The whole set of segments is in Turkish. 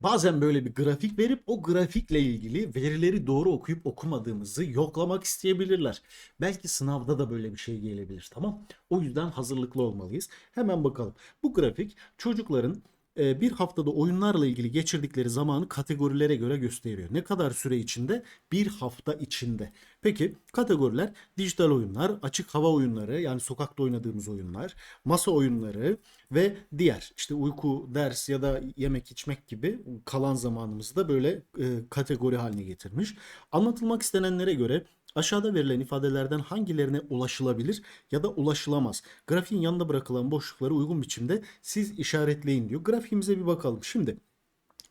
Bazen böyle bir grafik verip o grafikle ilgili verileri doğru okuyup okumadığımızı yoklamak isteyebilirler. Belki sınavda da böyle bir şey gelebilir tamam? O yüzden hazırlıklı olmalıyız. Hemen bakalım. Bu grafik çocukların bir haftada oyunlarla ilgili geçirdikleri zamanı kategorilere göre gösteriyor. Ne kadar süre içinde? Bir hafta içinde. Peki kategoriler dijital oyunlar, açık hava oyunları yani sokakta oynadığımız oyunlar, masa oyunları ve diğer işte uyku, ders ya da yemek içmek gibi kalan zamanımızı da böyle e, kategori haline getirmiş. Anlatılmak istenenlere göre Aşağıda verilen ifadelerden hangilerine ulaşılabilir ya da ulaşılamaz? Grafiğin yanında bırakılan boşlukları uygun biçimde siz işaretleyin diyor. Grafiğimize bir bakalım. Şimdi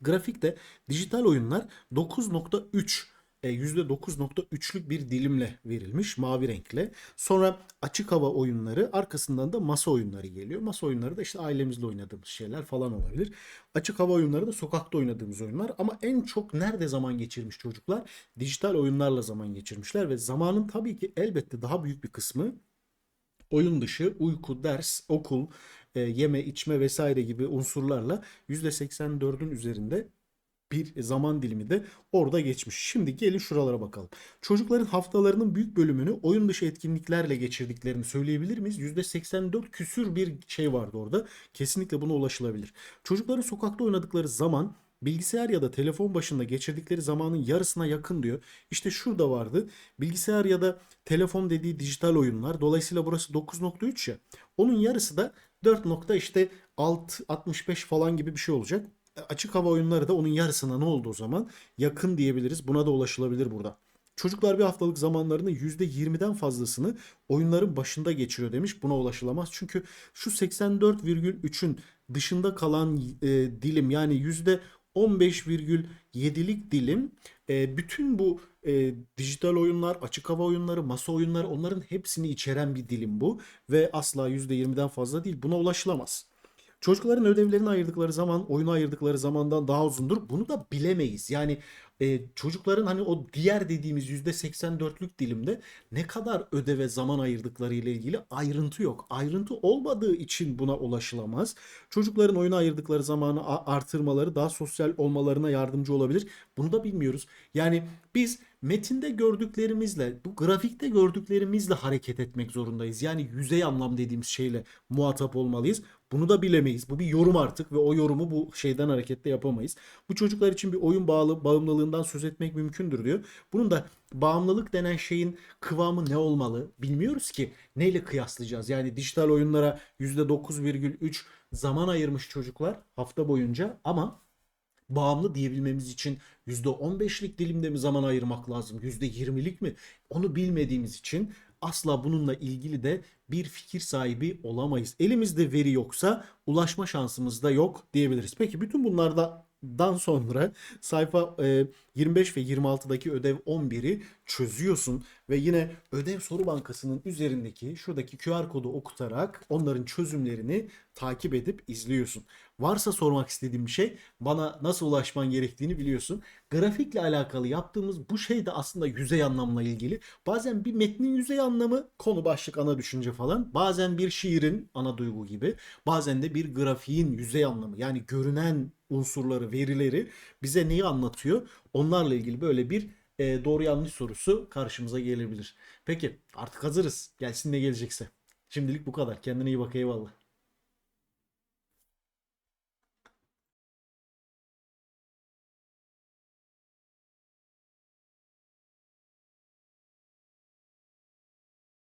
grafikte dijital oyunlar 9.3 e, %9.3'lük bir dilimle verilmiş mavi renkle. Sonra açık hava oyunları arkasından da masa oyunları geliyor. Masa oyunları da işte ailemizle oynadığımız şeyler falan olabilir. Açık hava oyunları da sokakta oynadığımız oyunlar ama en çok nerede zaman geçirmiş çocuklar? Dijital oyunlarla zaman geçirmişler ve zamanın tabii ki elbette daha büyük bir kısmı oyun dışı, uyku, ders, okul, e, yeme, içme vesaire gibi unsurlarla %84'ün üzerinde bir zaman dilimi de orada geçmiş. Şimdi gelin şuralara bakalım. Çocukların haftalarının büyük bölümünü oyun dışı etkinliklerle geçirdiklerini söyleyebilir miyiz? %84 küsür bir şey vardı orada. Kesinlikle buna ulaşılabilir. Çocukların sokakta oynadıkları zaman bilgisayar ya da telefon başında geçirdikleri zamanın yarısına yakın diyor. İşte şurada vardı. Bilgisayar ya da telefon dediği dijital oyunlar. Dolayısıyla burası 9.3 ya. Onun yarısı da 4. nokta işte 6 65 falan gibi bir şey olacak. E, Açık hava oyunları da onun yarısına ne oldu o zaman? Yakın diyebiliriz. Buna da ulaşılabilir burada. Çocuklar bir haftalık zamanlarının %20'den fazlasını oyunların başında geçiriyor demiş. Buna ulaşılamaz. Çünkü şu 84,3'ün dışında kalan e, dilim yani %15,7'lik dilim e, bütün bu e, dijital oyunlar, açık hava oyunları, masa oyunları onların hepsini içeren bir dilim bu. Ve asla %20'den fazla değil. Buna ulaşılamaz. Çocukların ödevlerine ayırdıkları zaman oyuna ayırdıkları zamandan daha uzundur. Bunu da bilemeyiz. Yani e, çocukların hani o diğer dediğimiz %84'lük dilimde ne kadar ödeve zaman ayırdıkları ile ilgili ayrıntı yok. Ayrıntı olmadığı için buna ulaşılamaz. Çocukların oyuna ayırdıkları zamanı artırmaları daha sosyal olmalarına yardımcı olabilir. Bunu da bilmiyoruz. Yani biz metinde gördüklerimizle, bu grafikte gördüklerimizle hareket etmek zorundayız. Yani yüzey anlam dediğimiz şeyle muhatap olmalıyız. Bunu da bilemeyiz. Bu bir yorum artık ve o yorumu bu şeyden hareketle yapamayız. Bu çocuklar için bir oyun bağlı bağımlılığından söz etmek mümkündür diyor. Bunun da bağımlılık denen şeyin kıvamı ne olmalı bilmiyoruz ki. Neyle kıyaslayacağız? Yani dijital oyunlara %9,3 zaman ayırmış çocuklar hafta boyunca ama bağımlı diyebilmemiz için %15'lik dilimde mi zaman ayırmak lazım? %20'lik mi? Onu bilmediğimiz için asla bununla ilgili de bir fikir sahibi olamayız. Elimizde veri yoksa ulaşma şansımız da yok diyebiliriz. Peki bütün bunlardan sonra sayfa e, 25 ve 26'daki ödev 11'i çözüyorsun ve yine ödev soru bankasının üzerindeki şuradaki QR kodu okutarak onların çözümlerini takip edip izliyorsun. Varsa sormak istediğim şey bana nasıl ulaşman gerektiğini biliyorsun. Grafikle alakalı yaptığımız bu şey de aslında yüzey anlamla ilgili. Bazen bir metnin yüzey anlamı konu başlık ana düşünce falan. Bazen bir şiirin ana duygu gibi. Bazen de bir grafiğin yüzey anlamı yani görünen unsurları, verileri bize neyi anlatıyor? Onlarla ilgili böyle bir e, doğru yanlış sorusu karşımıza gelebilir. Peki artık hazırız. Gelsin ne gelecekse. Şimdilik bu kadar. Kendine iyi bak eyvallah.